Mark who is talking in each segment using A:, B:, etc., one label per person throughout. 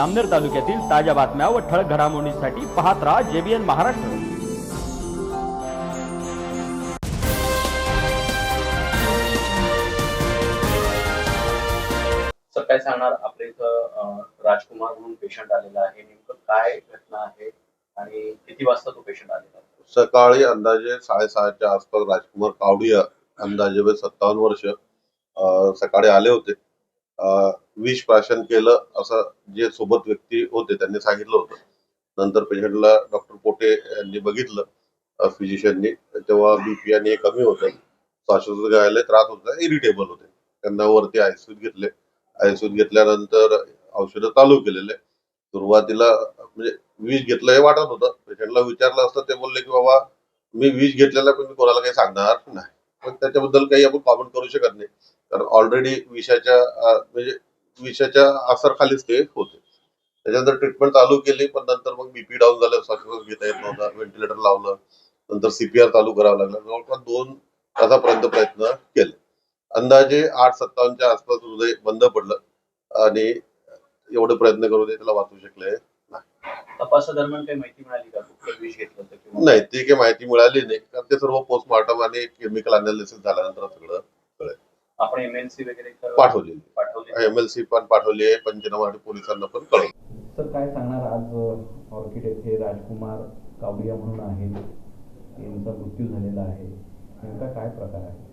A: आमनेर तालुक्यातील ताज्या बातम्या व ठळक घडामोडींसाठी पाहत राहा जेबीएन महाराष्ट्र.
B: काय सांगणार? आपल्या इथं राजकुमार म्हणून पेशंट आलेला आहे. नेमकं काय घटना आहे आणि किती वाजता तो पेशंट आलेला
C: सकाळी अंदाजे साडेसहाच्या आसपास राजकुमार कावडिया अंदाजे वय सत्तावन्न वर्ष सकाळी आले होते. विष प्राशन केलं असं जे सोबत व्यक्ती होते त्यांनी सांगितलं होतं. नंतर पेशंटला डॉक्टर पोटे यांनी बघितलं फिजिशियननी तेव्हा बीपी आणि हे कमी होतं. श्वासोच्छ्वास घ्यायला त्रास होता इरिटेबल होते. त्यांना वरती आयसीयूत घेतले. आयसीयूत घेतल्यानंतर औषधं चालू केलेले. सुरुवातीला म्हणजे विष घेतलं हे वाटत होतं. पेशंटला विचारलं असतं ते बोलले की बाबा मी विष घेतलेला पण मी कोणाला काही सांगणार नाही. पण त्याच्याबद्दल काही आपण कॉमेंट करू शकत नाही. कारण ऑलरेडी विषाच्या म्हणजे विषाच्या असरखालीच ते होते. त्याच्यानंतर ट्रीटमेंट चालू केली पण नंतर मग बीपी डाऊन झालं श्वासोच्छ्वास घेता येत नव्हता व्हेंटिलेटर लावलं नंतर सीपीआर चालू करावं लागलं. जवळपास दोन तासापर्यंत प्रयत्न केले. अंदाजे आठ सत्तावन्नच्या आसपास हृदय बंद पडलं आणि एवढे प्रयत्न करून त्याला वाचू शकले
B: तपासादरम्यान काही माहिती मिळाली का? विष घेतलं
C: नाही ती काही माहिती मिळाली नाही. कारण ते सर्व पोस्टमॉर्टम आणि केमिकल अनालिसिस झाल्यानंतर सगळं
B: आपण एमएनसी वगैरे कर-
C: पाठवलेली.
B: पाठवली
C: एमएलसी पण पाठवली आहे पंचनामा पोलिसांना पण कळवलं.
D: सर काय सांगणार आज ऑर्किड येथे राजकुमार कावडिया म्हणून आहेत. यांचा मृत्यू झालेला आहे. नेमका काय प्रकार आहे?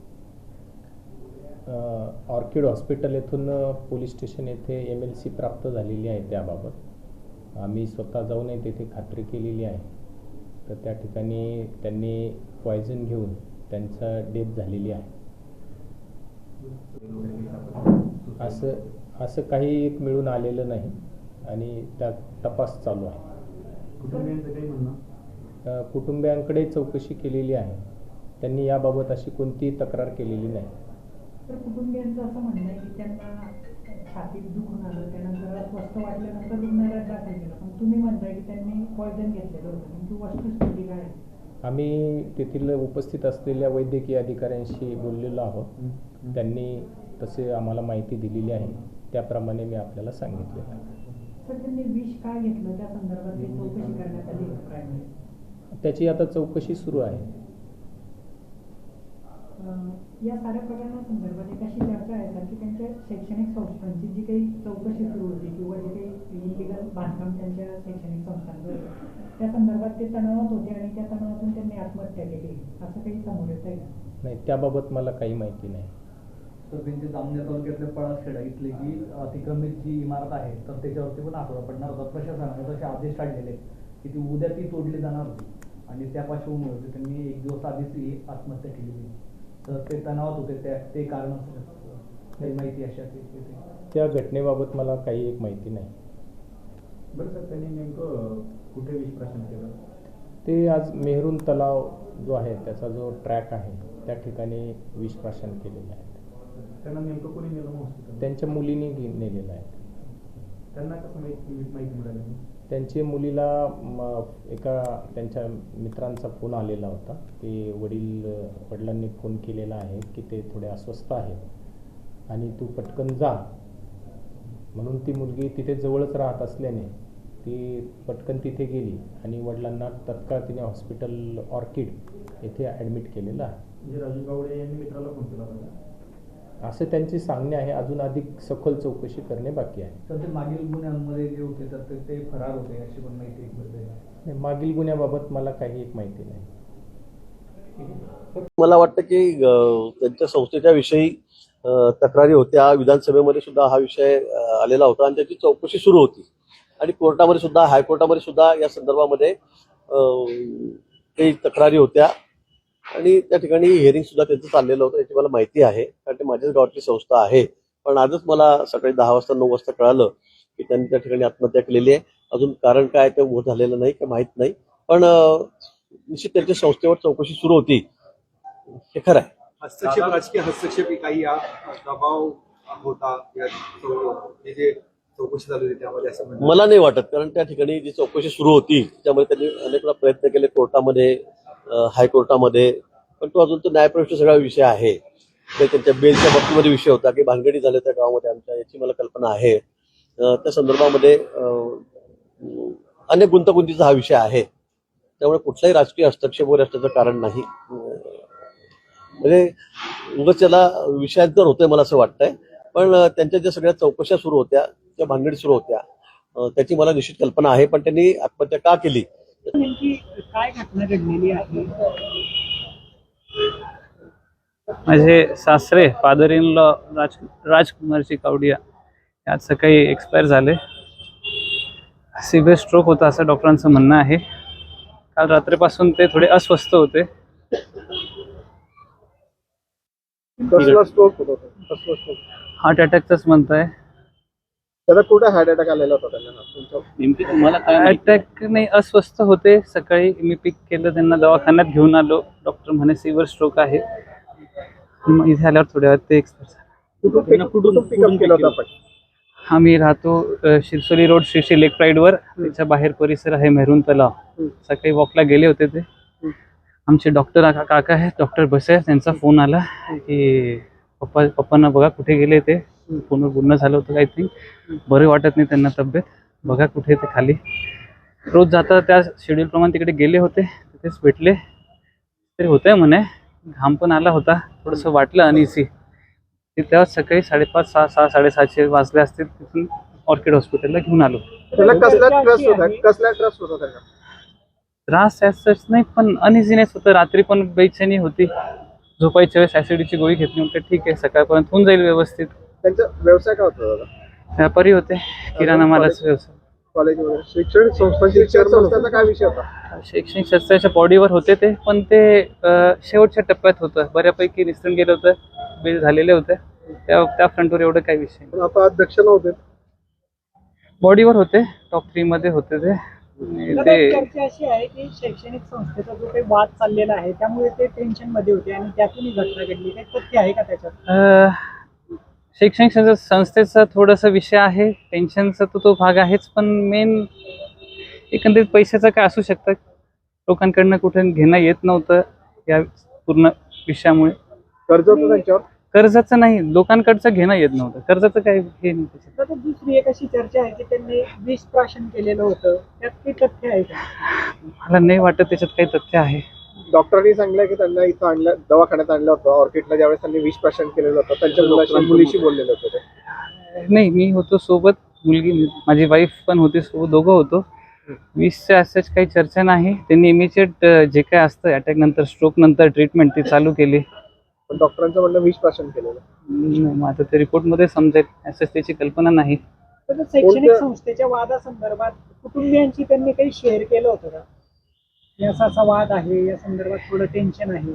E: ऑर्किड हॉस्पिटल येथून पोलीस स्टेशन येथे एम एल सी प्राप्त झालेली आहे त्याबाबत. आम्ही स्वतः जाऊनही तेथे खात्री केलेली आहे. तर त्या ठिकाणी त्यांनी पॉयझन घेऊन त्यांचा डेथ झालेली आहे. असं असं काही एक मिळून आलेलं नाही. आणि त्या तपास चालू आहे. कुटुंबियांकडे चौकशी केलेली आहे. त्यांनी याबाबत अशी कोणतीही तक्रार केलेली नाही.
F: तर कुटुंबियांचं असं म्हणणं आहे की त्यांना छातीत दुखून आलं त्यानंतर स्वस्त वाटल्यानंतर रुग्णालयात दाखल केलं. पण तुम्ही म्हणताय की त्यांनी पॉयझन घेतलेलं होतं वस्तुस्थिती काय आहे?
E: आम्ही तेथील उपस्थित असलेल्या वैद्यकीय अधिकाऱ्यांशी बोललेलो आहोत. त्यांनी तसे आम्हाला माहिती दिलेली आहे. त्याप्रमाणे मी आपल्याला सांगितलेलं आहे.
F: तर त्यांनी विष काय घेतलं? त्या संदर्भात ती चौकशी करण्यात आली आहे प्रायमरी
E: त्याची आता चौकशी सुरू आहे.
F: या साऱ्या प्रकरणासंदर्भात एक अशी चर्चा आहे सर की त्यांच्या शैक्षणिक संस्थांची जी काही चौकशी सुरू होती किंवा जे काही इलिगल बांधकाम त्यांच्या शैक्षणिक संस्थांचं त्या संदर्भात ते तणावात होते आणि त्या तणावातून त्यांनी आत्महत्या केली. असं काही समोर येत आहे का?
E: नाही त्याबाबत मला काही माहिती नाही.
G: तर त्यांची जामनेर तालुक्यातल्या पळासखेडा इथली जी अतिक्रमित जी इमारत आहे तर त्याच्यावरती पण आठवडा पडणार होता. प्रशासनाने तसे आदेश काढलेले की ती उद्या ती तोडली जाणार होती. आणि त्या पार्श्वभूमीवरती त्यांनी एक दिवस आधीच ही आत्महत्या केलेली तर ते तणावात होते त्या ते कारण असू शकतं काही माहिती अशा
E: त्या घटनेबाबत मला काही एक माहिती नाही.
D: बरं सर त्यांनी नेमकं कुठे विश्वासन केलं?
E: ते आज मेहरून तलाव जो आहे त्याचा जो ट्रॅक आहे त्या ठिकाणी विषप्राशन केलेलं आहे
D: त्यांना नेमकं कोणी नेलं हॉस्पिटल
E: त्यांच्या मुलीने घे- नेलेलं आहे.
D: त्यांना कसं माहिती माहिती मिळाली
E: त्यांच्या मुलीला म, एका त्यांच्या मित्रांचा फोन आलेला होता. की वडील वडिलांनी फोन केलेला आहे की ते थोडे अस्वस्थ आहेत आणि तू पटकन जा. म्हणून ती मुलगी तिथे जवळच राहत असल्याने ती पटकन तिथे गेली आणि वडिलांना तत्काळ तिने हॉस्पिटल ऑर्किड येथे ॲडमिट केलेलं आहे.
D: म्हणजे राजू गावडे यांनी मित्राला फोन केला होता
E: असे त्यांचे सांगणे आहे. अजून अधिक सखोल चौकशी करणे बाकी आहे.
G: तर ते मागील गुन्ह्यांमध्ये जे होते तर ते- ते फरार होते अशी पण माहिती
E: नाही, मागील गुन्ह्याबाबत मला काही एक माहिती नाही.
H: मला वाटतं की त्यांच्या संस्थेच्या विषयी तक्रारी होत्या. विधानसभेमध्ये सुद्धा हा विषय आलेला होता आणि त्याची चौकशी सुरू होती. आणि कोर्टामध्ये सुद्धा हायकोर्टामध्ये सुद्धा या संदर्भामध्ये काही तक्रारी होत्या. आणि त्या ठिकाणी हिअरिंग सुद्धा त्यांचं चाललेलं होतं याची मला माहिती आहे. कारण ते माझ्याच गावातली संस्था आहे. पण आजच मला सकाळी दहा वाजता नऊ वाजता कळालं की त्यांनी त्या ठिकाणी आत्महत्या केलेली आहे. अजून कारण काय ते उभं झालेलं नाही काही माहीत नाही. पण निश्चित त्यांच्या संस्थेवर चौकशी सुरू होती. हे खरं आहे.
I: हस्तक्षेप राजकीय हस्तक्षेप काही या दबाव होता जे म्हणजे चौकशी चालू होती त्यामध्ये असं
H: मला नाही वाटत कारण त्या ठिकाणी जी चौकशी सुरू होती त्यामुळे त्यांनी अनेक वेळा प्रयत्न केले कोर्टामध्ये हायकोर्टामध्ये पण तो अजून तो न्यायप्रविष्ट सगळा विषय आहे. त्यांच्या बेलच्या बाबतीमध्ये विषय होता की भानगडी झाल्या त्या गावामध्ये आमच्या याची मला कल्पना आहे. त्या संदर्भामध्ये अनेक गुंतागुंतीचा हा विषय आहे. त्यामुळे कुठलाही राजकीय हस्तक्षेप वगैरे असण्याचं कारण नाही. म्हणजे उगाच त्याला विषयांतर होतंय मला असं वाटतंय. पण त्यांच्या ज्या सगळ्या चौकशा सुरू होत्या त्या भानगडी सुरू होत्या. त्याची मला निश्चित कल्पना आहे पण त्यांनी आत्महत्या का केली?
F: नेमकी काय घटना घडलेली आहे?
J: माझे सासरे फादर इन लॉ राज राजकुमारची कावडिया आज सकाळी एक्सपायर झाले. सिव्हिअर स्ट्रोक होता असं डॉक्टरांचं म्हणणं आहे. काल रात्रीपासून ते थोडे अस्वस्थ होते. हार्ट अटॅकचंच म्हणताय.
I: त्याला कुठे हार्ट अटॅक आलेला होता त्यांना? तुमच्या
A: नेमकी तुम्हाला काय माहिती?
J: अटॅक नाही अस्वस्थ होते. सकाळी मी पिक केलं त्यांना दवाखान्यात घेऊन आलो. डॉक्टर म्हणे सिव्हिअर स्ट्रोक आहे. मग इथे आल्यावर थोड्या वेळात ते एक्सपायर झाले.
I: कुठून pick- कुठून पिकअप केलं होतं आपण?
J: आम्ही राहतो अ, शिरसोली रोड श्री श्री लेक प्राईडवर त्याच्या बाहेर परिसर आहे मेहरून तलाव.
I: हम्म.
J: सकाळी वॉकला गेले होते ते. आमचे डॉक्टर काका आहेत. डॉक्टर बसे त्यांचा फोन आला की पप्पा पप्पांना बघा कुठे गेले ते. फोनवर बोलणं झालं होतं काहीतरी. बरे वाटत नाही त्यांना तब्येत. बघा कुठे ते खाली. रोज जाता त्या शेड्यूल प्रमाणे तिकडे गेले होते. तिथेच भेटले. तरी होतंय म्हणे. घाम पण आला होता. थोडंसं वाटलं अनइसी ते तेव्हा सकाळी साडेपाच सहा सहा साडेसहाशे वाजले असतील तिथून ऑर्किड हॉस्पिटलला घेऊन आलो.
I: त्याला कसला ट्रस्ट होता? कसला ट्रस्ट होता
J: त्रास नाही पण अनइझीनेस होतं. रात्री पण बेचैनी होती. झोपायच्या वेळेस ऍसिडीची गोळी घेतली. म्हटलं ठीक आहे सकाळपर्यंत होऊन जाईल व्यवस्थित.
I: त्यांचा व्यवसाय काय होता दादा?
J: व्यापारी होते. किराणा मालाचा व्यवसाय.
I: कॉलेज वगैरे. शैक्षणिक संस्थांची शिक्षण संस्थांचा काय विषय होता?
J: शैक्षणिक शास्त्राच्या बॉडीवर होते ते पण ते अं, शेवटच्या टप्प्यात होतं. बऱ्यापैकी निसटून गेलं होतं. बिल झालेले होते. त्या त्या फ्रंटवर एवढं काही विषय नाही.
I: पण आता अध्यक्ष नव्हते.
J: बॉडीवर होते. टॉप थ्री मध्ये होते ते. आणि
F: दादा,
J: ते
F: चर्चा अशी आहे की शैक्षणिक संस्थेचा जो काही वाद चाललेला आहे त्यामुळे ते टेन्शनमध्ये होते आणि त्यातून ही घटना घडली. काही तथ्य आहे का त्याच्यात?
J: अ, शैक्षणिक संस्था- संस्थेचा थोडासा विषय आहे. टेन्शनचा तर तो भाग आहेच पण मेन एकंदरीत पैशाचं काय असू शकतं? लोकांकडनं कुठे घेणं येत नव्हतं या पूर्ण विषयामुळे.
I: कर्ज होतं त्यांच्यावर
J: कर्जाचं नाही लोकांकडचं घेणं येत नव्हतं. कर्जाचं काय हे नाही त्याच्यात.
F: दुसरी एक अशी चर्चा आहे की त्यांनी विष प्राशन केलेलं होतं. त्यात काही तथ्य आहे का?
J: मला नाही वाटत त्याच्यात काही तथ्य आहे.
I: डॉक्टरांनी सांगितलं की त्यांना इथं आणलं दवाखान्यात आणलं होतं. ऑर्किडला ज्यावेळेस त्यांनी विष प्राशन केलेलं होतं त्यांच्या मुलाशी मुलीशी बोललेले होते ते.
J: नाही मी होतो सोबत मुलगी माझी वाईफ पण होती सोबत दोघं होतो. वीसच्या असंच काही चर्चा नाही. त्यांनी इमिजिएट जे काय असतं अटॅक नंतर स्ट्रोक नंतर ट्रीटमेंट ती चालू केली.
I: पण डॉक्टरांचं म्हणणं विष प्राशन केलेलं.
J: आता ते रिपोर्टमध्ये समजेल. असंच त्याची कल्पना नाही.
F: शैक्षणिक संस्थेच्या वादासंदर्भात कुटुंबियांशी त्यांनी काही शेअर केलं होतं का? की असा वाद आहे या संदर्भात थोडं टेन्शन आहे.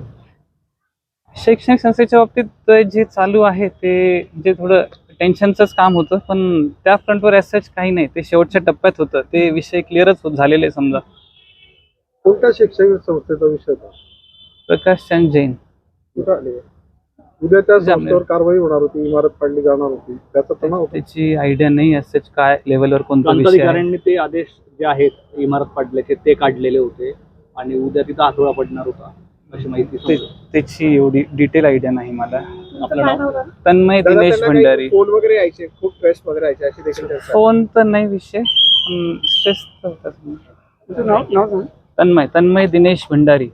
J: शैक्षणिक संस्थेच्या बाबतीत जे चालू आहे ते जे थोडं टेन्शनचंच काम होतं पण त्या फ्रंटवर असंच काही नाही. ते शेवटच्या टप्प्यात होतं. ते विषय क्लिअरच होत झालेले समजा.
I: कोणत्या शैक्षणिक संस्थेचा विषय होता?
J: प्रकाश चंद जैन.
I: कुठं आले? उद्या त्या
J: जामनेर.
I: संस्थेवर कारवाई होणार होती इमारत पाडली जाणार होती. त्याचा तणाव होता.
J: त्याची आयडिया नाही असंच काय लेवलवर कोणता विषय आहे.
K: प्रांताधिकाऱ्यांनी ते आदेश जे आहेत इमारत पाडल्याचे ते काढलेले होते. आणि उद्या तिथं आठवडा पडणार होता अशी माहिती
J: ते-
K: समजलं.
J: त्याची एवढी डिटेल आयडिया नाही मला.
K: आपलं नाव?
J: तन्मय
I: दादा,
J: दिनेश
I: त्यांना काही
J: भंडारी.
I: फोन वगैरे यायचे खूप ट्रेस वगैरे यायचे अशी देखील.
J: फोन तर नाही विषय पण स्ट्रेस
I: तुमचं नाव नाव सांग.
J: तन्मय तन्मय दिनेश भंडारी.